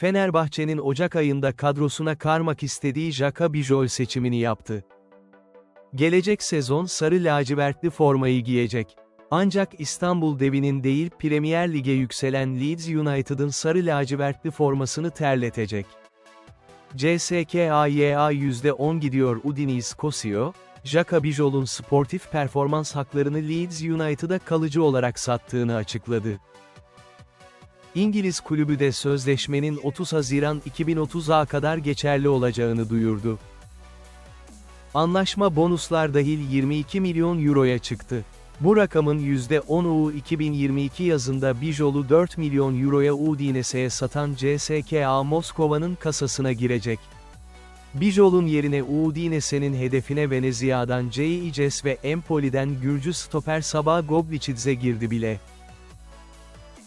Fenerbahçe'nin Ocak ayında kadrosuna karmak istediği Jaka Bijol seçimini yaptı. Gelecek sezon sarı lacivertli formayı giyecek. Ancak İstanbul devinin değil Premier Lig'e yükselen Leeds United'ın sarı lacivertli formasını terletecek. CSKA'ya %10 gidiyor Udinese Kosio, Jaka Bijol'un sportif performans haklarını Leeds United'a kalıcı olarak sattığını açıkladı. İngiliz kulübü de sözleşmenin 30 Haziran 2030'a kadar geçerli olacağını duyurdu. Anlaşma bonuslar dahil 22 milyon euroya çıktı. Bu rakamın %10'u 2022 yazında Bijol'u 4 milyon euroya Udinese'ye satan CSKA Moskova'nın kasasına girecek. Bijol'un yerine Udinese'nin hedefine Venezia'dan Cey İces ve Empoli'den Gürcü stoper Sabah Gobliçidze girdi bile.